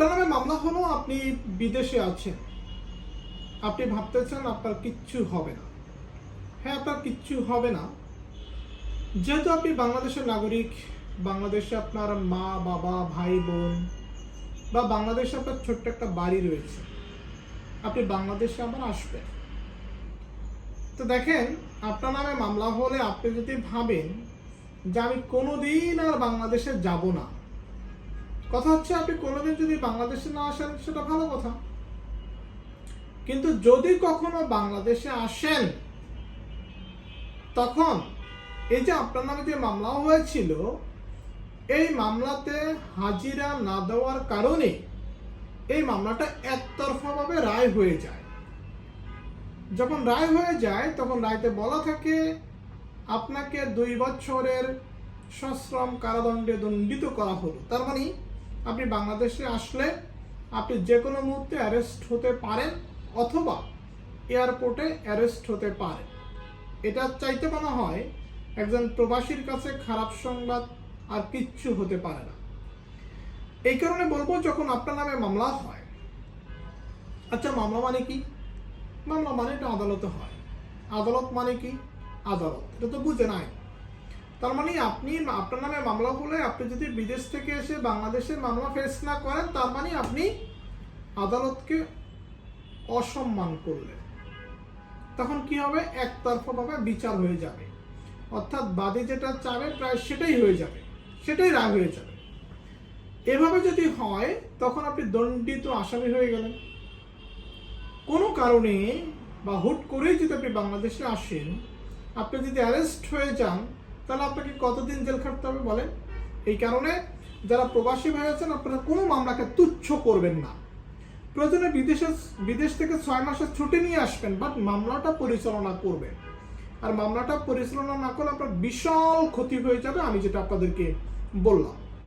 আপনার নামে মামলা হলো, আপনি বিদেশে আছেন। আপনি ভাবতেছেন আপনার কিচ্ছু হবে না। হ্যাঁ আপনার কিচ্ছু হবে না। যেহেতু আপনি বাংলাদেশের নাগরিক, বাংলাদেশে আপনার মা, বাবা, ভাই, বোন, বা বাংলাদেশে আপনার ছোট্ট একটা বাড়ি রয়েছে, আপনি বাংলাদেশে আবার আসবেন। তো দেখেন, আপনার নামে মামলা হলে আপনি যদি ভাবেন যে আমি কোনোদিন আর বাংলাদেশে যাব না কথা হচ্ছে, আপনি কোনোদিন যদি বাংলাদেশে না আসেন, সেটা ভালো কথা। কিন্তু যদি কখনো বাংলাদেশে আসেন, তখন এই যে আপনার নামে যে মামলা হয়েছিল, এই মামলাতে হাজিরা না দেওয়ার কারণে এই মামলাটা একতরফাভাবে রায় হয়ে যায়। যখন রায় হয়ে যায়, তখন রায়তে বলা থাকে, আপনাকে দুই বছরের সশ্রম কারাদণ্ডে দণ্ডিত করা হলো। তার মানে আপনি বাংলাদেশে আসলে আপনি যে কোনো মুহূর্তে অ্যারেস্ট হতে পারেন অথবা এয়ারপোর্টে অ্যারেস্ট হতে পারেন এটা চাইতে মনে হয় একজন প্রবাসীর কাছে খারাপ সংবাদ আর কিচ্ছু হতে পারে না। এই কারণে বলব, যখন আপনার নামে মামলা হয় আচ্ছা মামলা মানে কি? মামলা মানে এটা আদালতে হয়। আদালত মানে কি? আদালত। এটা তো বুঝে নাই। তার মানে আপনি আপনার নামে মামলা হলে আপনি যদি বিদেশ থেকে এসে বাংলাদেশের মামলা ফেস না করেন, তার মানে আপনি আদালতকে অসম্মান করলেন। তখন কি হবে? একতরফাভাবে বিচার হয়ে যাবে। অর্থাৎ বাদী যেটা চাবে প্রায় সেটাই হয়ে যাবে, সেটাই রায় হয়ে যাবে। এভাবে যদি হয়, তখন আপনি দণ্ডিত, আসামি হয়ে গেলেন। কোনো কারণে বা হুট করেই যদি আপনি বাংলাদেশে আসেন, আপনি যদি অ্যারেস্ট হয়ে যান তাহলে আপনাকে কতদিন জেল খাটতে হবে বলেন? এই কারণে যারা প্রবাসী ভাই আছেন, আপনারা কোনো মামলাকে তুচ্ছ করবেন না। প্রয়োজনে বিদেশে বিদেশ থেকে ছয় মাসের ছুটি নিয়ে আসবেন বাট মামলাটা পরিচালনা করবেন। আর মামলাটা পরিচালনা না করলে আপনার বিশাল ক্ষতি হয়ে যাবে, আমি যেটা আপনাদেরকে বললাম।